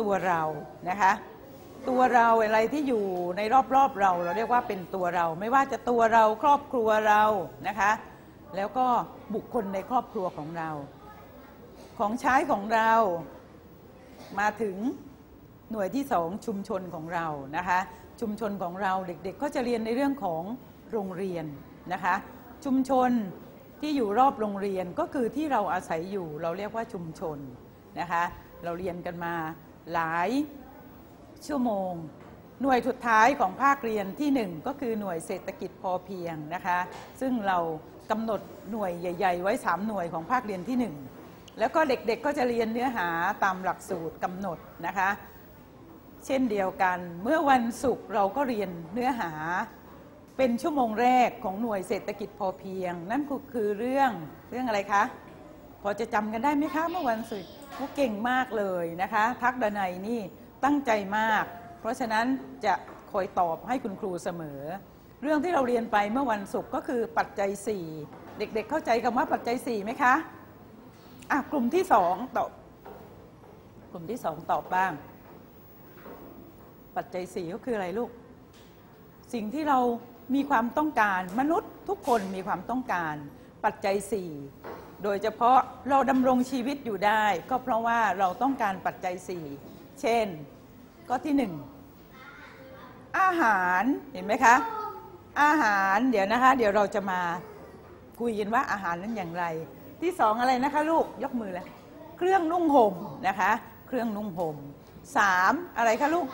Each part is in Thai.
ตัวเรานะคะตัวเราอะไรที่อยู่ในรอบๆเรา เราเรียกว่าเป็นตัวเรา ไม่ว่าจะตัวเราครอบครัวเรานะคะ แล้วก็บุคคลในครอบครัวของเรา ของใช้ของเรามาถึงหน่วยที่สองชุมชนของเรานะคะ ชุมชนของเราเด็กๆ ก็จะเรียนในเรื่องของโรงเรียนนะคะ ชุมชนที่อยู่รอบโรงเรียนก็คือที่เราอาศัยอยู่ เราเรียกว่าชุมชนนะคะ เราเรียนกันมา หลายชั่วโมง หน่วยสุดท้ายของภาคเรียนที่หนึ่งก็คือหน่วยเศรษฐกิจพอเพียงนะคะ ซึ่งเรากำหนดหน่วยใหญ่ ๆ ไว้ 3 หน่วยของภาคเรียนที่หนึ่งแล้วก็เด็กๆก็จะเรียนเนื้อหาตามหลักสูตรกำหนดนะคะ เช่นเดียวกันเมื่อวันศุกร์เราก็เรียนเนื้อหาเป็นชั่วโมงแรกของหน่วยเศรษฐกิจพอเพียง นั่นก็คือเรื่องเรื่องอะไรคะ พอจะจำกันได้ไหมคะเมื่อวันศุกร์ เขาเก่งมากเลยนะคะ ทักดนัยนี่ตั้งใจมาก เพราะฉะนั้นจะคอยตอบให้คุณครูเสมอ เรื่องที่เราเรียนไปเมื่อวันศุกร์ก็คือปัจจัย 4 เด็กๆเข้าใจคำว่าปัจจัย4ไหมคะอะกลุ่มที่สองตอบกลุ่มที่สองตอบบ้าง ปัจจัยสี่ก็คืออะไรลูก สิ่งที่เรามีความต้องการมนุษย์ทุกคนมีความต้องการ ปัจจัยสี่ โดยเฉพาะเราดำรงชีวิตอยู่ได้ ก็เพราะว่าเราต้องการปัจจัยสี่เช่น ก็ที่หนึ่งอาหารเห็นไหมคะ อาหารเดี๋ยวนะคะ เดี๋ยวเราจะมาคุยกันว่าอาหารนั้นอย่างไร ที่สองอะไรนะคะลูกยกมือเลยเครื่องนุ่งห่มนะคะ เครื่องนุ่งห่มสามอะไรคะลูก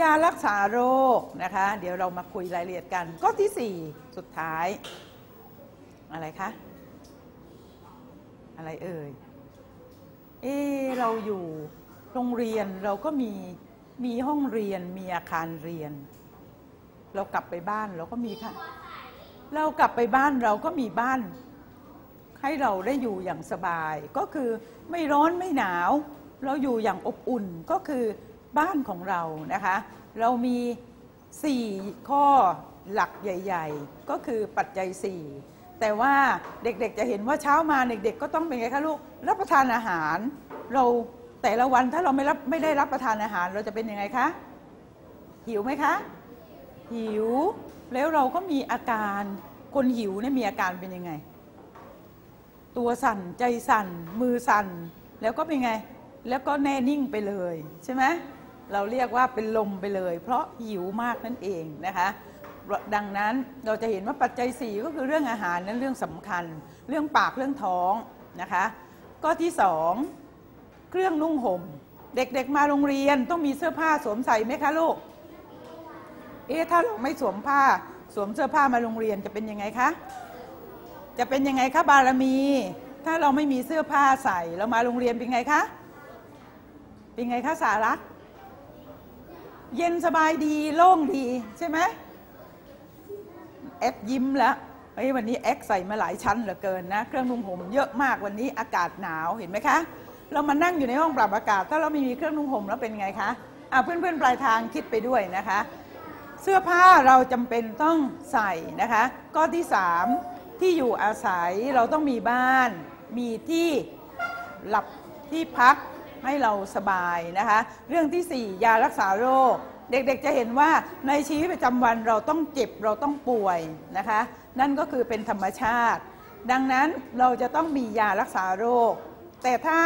ยารักษาโรคนะคะ เดี๋ยวเรามาคุยรายละเอียดกัน ก็ที่สี่สุดท้าย อะไรคะ อะไรเอ่ย เอเราอยู่โรงเรียนเราก็มีมีห้องเรียนมีอาคารเรียน เรากลับไปบ้านเราก็มีค่ะ เรากลับไปบ้านเราก็มีบ้าน ให้เราได้อยู่อย่างสบาย ก็คือไม่ร้อนไม่หนาว เราอยู่อย่างอบอุ่นก็คือบ้านของเรานะคะ เรามี 4 ข้อหลักใหญ่ ๆ ก็คือปัจจัย 4 แต่ว่าเด็กๆจะเห็นว่าเช้ามาเด็กๆก็ต้องเป็นไงคะลูกรับประทานอาหาร เราแต่ละวันถ้าเราไม่รับไม่ได้รับประทานอาหารเราจะเป็นยังไงคะหิวไหมคะ หิว แล้วเราก็มีอาการคนหิวเนี่ยมีอาการเป็นยังไง ตัวสั่นใจสั่น มือสั่น แล้วก็เป็นไง แล้วก็แน่นิ่งไปเลยใช่ไหมเราเรียกว่าเป็นลมไปเลย เพราะหิวมากนั่นเองนะคะ ดังนั้นเราจะเห็นว่าปัจจัย 4 ก็คือเรื่องอาหารนั้นเรื่องสำคัญ เรื่องปากเรื่องท้องนะคะ ก็ที่สองเครื่องนุ่งห่ม เด็กๆมาโรงเรียนต้องมีเสื้อผ้าสวมใส่ไหมคะลูกเอ๊ะถ้าเราไม่สวมผ้าสวมเสื้อผ้ามาโรงเรียนจะเป็นยังไงคะจะเป็นยังไงคะบารมี ถ้าเราไม่มีเสื้อผ้าใส่เรามาโรงเรียนเป็นไงคะเป็นไงคะสารักเย็นสบายดีโล่งดีใช่ไหม แอคยิ้มแล้วเฮ้ยวันนี้แอคใส่มาหลายชั้นเหลือเกินนะ เครื่องนุ่งห่มเยอะมากวันนี้อากาศหนาวเห็นไหมคะ เรามานั่งอยู่ในห้องปรับอากาศ ถ้าเราไม่มีเครื่องนุ่งห่มแล้วเป็นไงคะอ่าเพื่อนๆปลายทางคิดไปด้วยนะคะ เสื้อผ้าเราจำเป็นต้องใส่นะคะ ข้อที่สามที่อยู่อาศัยเราต้องมีบ้าน มีที่หลับที่พักให้เราสบายนะคะ เรื่องที่ 4 ยารักษาโรค เด็กๆจะเห็นว่าในชีวิตประจำวันเราต้องเจ็บเราต้องป่วยนะคะ นั่นก็คือเป็นธรรมชาติ ดังนั้นเราจะต้องมียารักษาโรค แต่ถ้า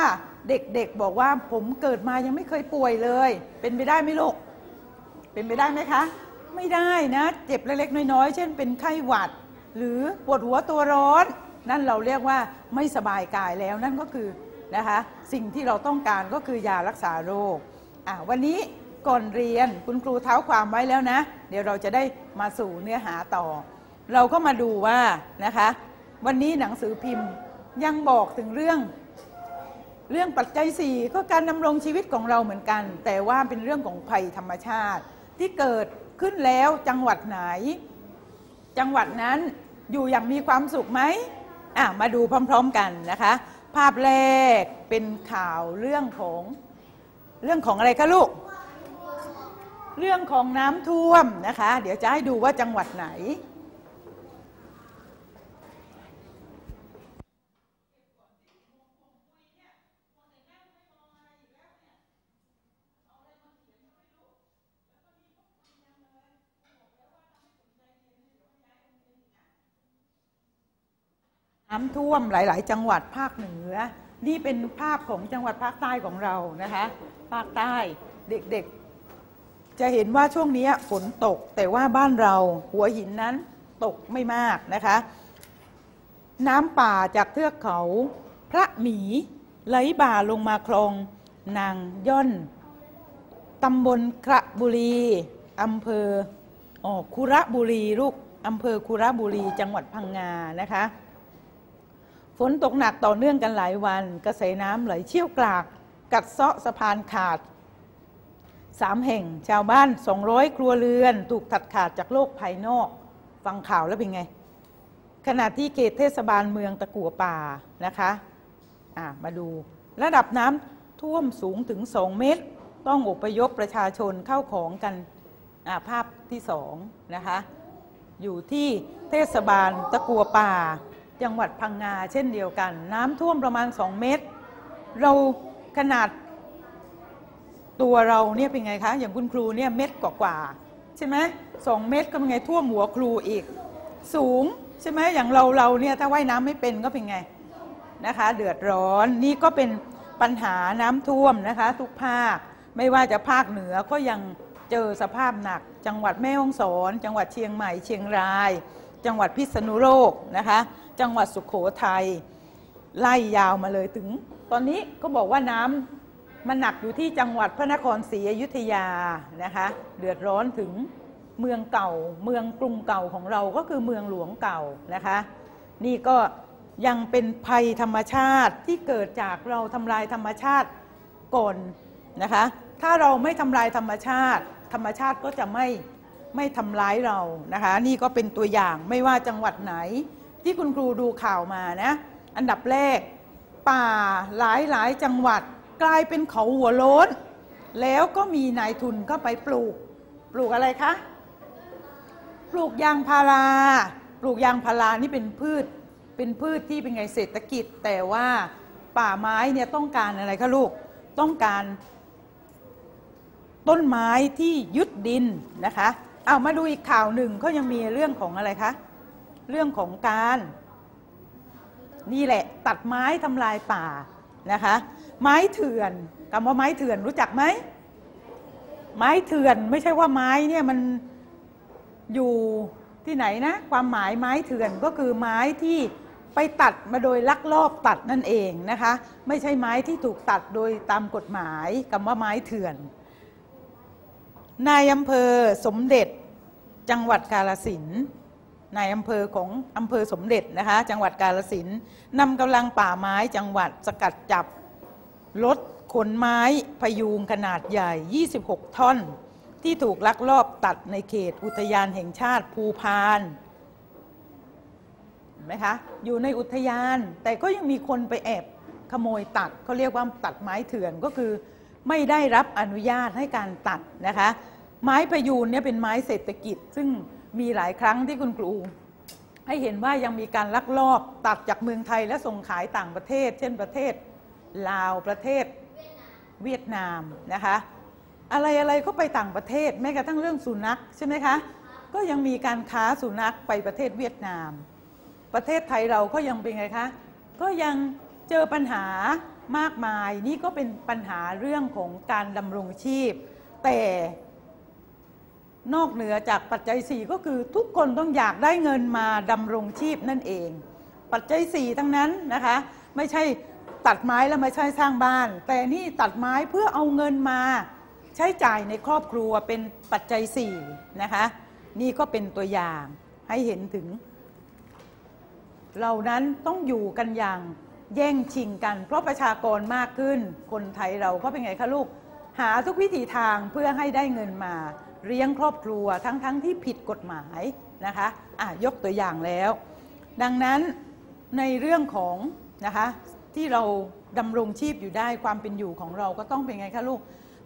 เด็กๆบอกว่าผมเกิดมายังไม่เคยป่วยเลย เป็นไปได้ไหมลูกเป็นไปได้ไหมคะ ไม่ได้นะ เจ็บเล็กๆน้อยๆ เช่นเป็นไข้หวัด หรือปวดหัวตัวร้อน นั่นเราเรียกว่าไม่สบายกายแล้วนั่นก็คือนะคะ สิ่งที่เราต้องการก็คือยารักษาโรคอะวันนี้ ก่อนเรียนคุณครูเท้าความไว้แล้วนะ เดี๋ยวเราจะได้มาสู่เนื้อหาต่อ เราก็มาดูว่านะคะ วันนี้หนังสือพิมพ์ยังบอกถึงเรื่อง เรื่องปัจจัยสี่ก็การดำรงชีวิตของเราเหมือนกัน แต่ว่าเป็นเรื่องของภัยธรรมชาติ ที่เกิดขึ้นแล้วจังหวัดไหน จังหวัดนั้นอยู่อย่างมีความสุขไหมอะมาดูพร้อม ๆกันนะคะ ภาพแรกเป็นข่าวเรื่องของเรื่องของอะไรคะลูก เรื่องของน้ำท่วมนะคะ เดี๋ยวจะให้ดูว่าจังหวัดไหน น้ำท่วมหลาย ๆ จังหวัดภาคเหนือ นี่เป็นภาพของจังหวัดภาคใต้ของเรานะคะ ภาคใต้เด็ก ๆ จะเห็นว่าช่วงนี้ฝนตกแต่ว่าบ้านเราหัวหินนั้นตกไม่มากนะคะ น้ำป่าจากเทือกเขา พระหมีไหลบ่าลงมาคลอง นางย่อนตำบลกระบุรีอำเภออ๋อคุระบุรีลูกอำเภอคุระบุรีจังหวัดพังงานะคะ ฝนตกหนักต่อเนื่องกันหลายวัน กระแสน้ำไหลเชี่ยวกราก กัดเซาะสะพานขาด สามแห่งชาวบ้าน 200 ครัวเรือน ถูกตัดขาดจากโลกภายนอก ฟังข่าวแล้วเป็นไง ขณะที่เขตเทศบาลเมืองตะกัวป่านะคะะมาดู ระดับน้ำท่วมสูงถึง 2 เมตร ต้องอพยพประชาชนเข้าของกันภาพที่สองนะคะ อยู่ที่เทศบาลตะกัวป่า จังหวัดพังงาเช่นเดียวกัน น้ำท่วมประมาณ 2 เมตร เราขนาด ตัวเราเนี่ยเป็นไงคะ อย่างคุณครูเนี่ยเม็ดกว่าๆใช่ไหมสองเมตรก็เป็นไงท่วมหัวครูอีก สูงใช่ไหมอย่างเราเราเนี่ยถ้าว่ายน้ำไม่เป็นก็เป็นไงนะคะ เดือดร้อนนี่ก็เป็นปัญหาน้ำท่วมนะคะ ทุกภาคไม่ว่าจะภาคเหนือก็ยังเจอสภาพหนัก จังหวัดแม่ฮ่องสอน จังหวัดเชียงใหม่เชียงราย จังหวัดพิษณุโลกนะคะ จังหวัดสุขโขทัยไล่ยาวมาเลยถึง ตอนนี้ก็บอกว่าน้ำ มันหนักอยู่ที่จังหวัดพระนครศรีอยุธยานะคะ เดือดร้อนถึงเมืองเก่า เมืองกรุงเก่าของเราก็คือเมืองหลวงเก่านะคะ นี่ก็ยังเป็นภัยธรรมชาติที่เกิดจากเราทำลายธรรมชาติก่อนนะคะ ถ้าเราไม่ทำลายธรรมชาติ ธรรมชาติก็จะไม่ไม่ทำร้ายเรานะคะ นี่ก็เป็นตัวอย่างไม่ว่าจังหวัดไหน ที่คุณครูดูข่าวมานะ อันดับแรก ป่าหลายหลายจังหวัด กลายเป็นเขาหัวโล้น แล้วก็มีนายทุนก็ไปปลูก ปลูกอะไรคะ ปลูกยางพารา ปลูกยางพารานี่เป็นพืช เป็นพืชที่เป็นไงเศรษฐกิจ แต่ว่าป่าไม้เนี่ยต้องการอะไรคะลูก ต้องการต้นไม้ที่ยึดดินนะคะ เอามาดูอีกข่าวหนึ่งก็ยังมีเรื่องของอะไรคะ เรื่องของการ นี่แหละ ตัดไม้ทำลายป่า นะคะไม้เถื่อนคำว่าไม้เถื่อนรู้จักไหมไม้เถื่อนไม่ใช่ว่าไม้เนี่ยมันอยู่ที่ไหนนะความหมายไม้เถื่อนก็คือไม้ที่ไปตัดมาโดยลักลอบตัดนั่นเองนะคะ ไม่ใช่ไม้ที่ถูกตัดโดยตามกฎหมายคำว่าไม้เถื่อนนายอำเภอสมเด็จจังหวัดกาลสิน นายอำเภอของอำเภอสมเด็จนะคะ จังหวัดกาลสินนำกำลังป่าไม้จังหวัดสกัดจับรถขนไม้พยูงขนาดใหญ่ 26 ท่อน ที่ถูกลักลอบตัดในเขตอุทยานแห่งชาติภูพานไหมคะอยู่ในอุทยานแต่ก็ยังมีคนไปแอบขโมยตัดเขาเรียกว่าตัดไม้เถื่อนก็คือ ไม่ได้รับอนุญาตให้การตัดนะคะ ไม้พยูนเนี่ยเป็นไม้เศรษฐกิจ ซึ่ง มีหลายครั้งที่คุณครู ให้เห็นว่ายังมีการลักลอบตัดจากเมืองไทยและส่งขายต่างประเทศ เช่นประเทศ ลาวประเทศเวียดนามนะคะอะไรอะไรก็ไปต่างประเทศแม้กระทั่งเรื่องสุนัขใช่ไหมคะก็ยังมีการค้าสุนัขไปประเทศเวียดนาม ประเทศไทยเราก็ยังเป็นไงคะก็ยังเจอปัญหามากมายนี่ก็เป็นปัญหาเรื่องของการดำรงชีพ แต่ นอกเหนือจากปัจจัย 4 ก็คือทุกคนต้องอยากได้เงินมาดำรงชีพนั่นเอง ปัจจัย 4 ทั้งนั้นนะคะไม่ใช่ตัดไม้แล้วไมาใช้สร้างบ้าน แต่นี่ตัดไม้เพื่อเอาเงินมาใช้จ่ายในครอบครัวเป็นปัจจัย 4 นะคะ นี่ก็เป็นตัวอย่างให้เห็นถึงเรานั้นต้องอยู่กันอย่างแย่งชิงกัน เพราะประชากรมากขึ้น คนไทยเราก็เป็นไงคะลูก หาทุกวิถีทางเพื่อให้ได้เงินมา เลี้ยงครอบครัวทั้งๆทที่ผิดกฎหมายนะคะอะยกตัวอย่างแล้ว ดังนั้นในเรื่องของนะคะที่เราดำรงชีพอยู่ได้ความเป็นอยู่ของเราก็ต้องเป็นไงคะลูก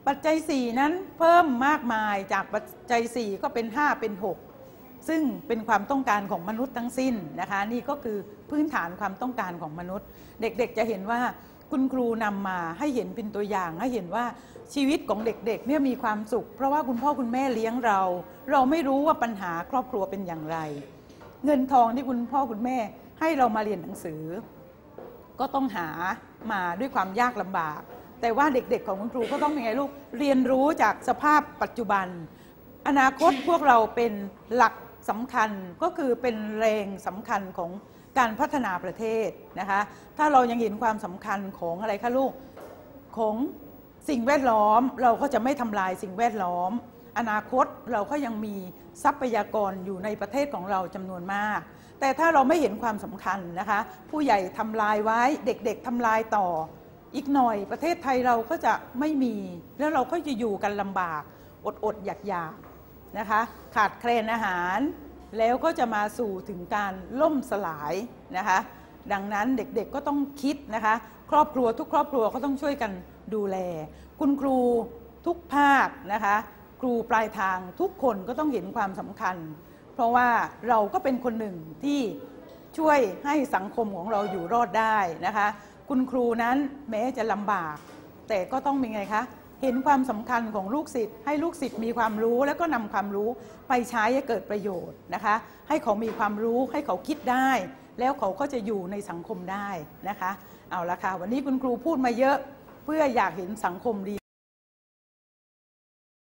ปัจจัย 4 นั้นเพิ่มมากมายจากปัจจัย 4 ก็เป็น 5 เป็น 6 ซึ่งเป็นความต้องการของมนุษย์ทั้งสิ้นนะคะ นี่ก็คือพื้นฐานความต้องการของมนุษย์ เด็กๆจะเห็นว่าคุณครูนำมาให้เห็นเป็นตัวอย่างให้เห็นว่า ชีวิตของเด็กๆเนี่ยมีความสุข เพราะว่าคุณพ่อคุณแม่เลี้ยงเรา เราไม่รู้ว่าปัญหาครอบครัวเป็นอย่างไร เงินทองที่คุณพ่อคุณแม่ให้เรามาเรียนหนังสือ ก็ต้องหามาด้วยความยากลำบาก แต่ว่าเด็กๆของคุณครูก็ต้องเป็นไงลูกเรียนรู้จากสภาพปัจจุบัน อนาคตพวกเราเป็นหลักสำคัญก็คือเป็นแรงสำคัญของการพัฒนาประเทศนะคะ ถ้าเรายังเห็นความสำคัญของอะไรคะลูกของ สิ่งแวดล้อมเราก็จะไม่ทำลายสิ่งแวดล้อม อนาคตเราก็ยังมีทรัพยากรอยู่ในประเทศของเราจำนวนมาก แต่ถ้าเราไม่เห็นความสำคัญนะคะ ผู้ใหญ่ทำลายไว้เด็กๆทำลายต่อ อีกหน่อยประเทศไทยเราก็จะไม่มี แล้วเราก็จะอยู่กันลำบาก อดอดๆอยากอยากๆนะคะ ขาดแคลนอาหาร แล้วก็จะมาสู่ถึงการล่มสลายนะคะ ดังนั้นเด็กๆก็ต้องคิดนะคะ ครอบครัวทุกครอบครัวก็ต้องช่วยกัน ดูแล คุณครูทุกภาคนะคะครูปลายทางทุกคนก็ต้องเห็นความสำคัญ เพราะว่าเราก็เป็นคนหนึ่งที่ช่วยให้สังคมของเราอยู่รอดได้นะคะ คุณครูนั้นแม้จะลำบาก แต่ก็ต้องมีไงคะเห็นความสำคัญของลูกศิษย์ให้ลูกศิษย์มีความรู้แล้วก็นำความรู้ไปใช้ให้เกิดประโยชน์นะคะ ให้เขามีความรู้ให้เขาคิดได้ แล้วเขาก็จะอยู่ในสังคมได้นะคะ เอาละค่ะ วันนี้คุณครูพูดมาเยอะ เพื่ออยากเห็นสังคมดี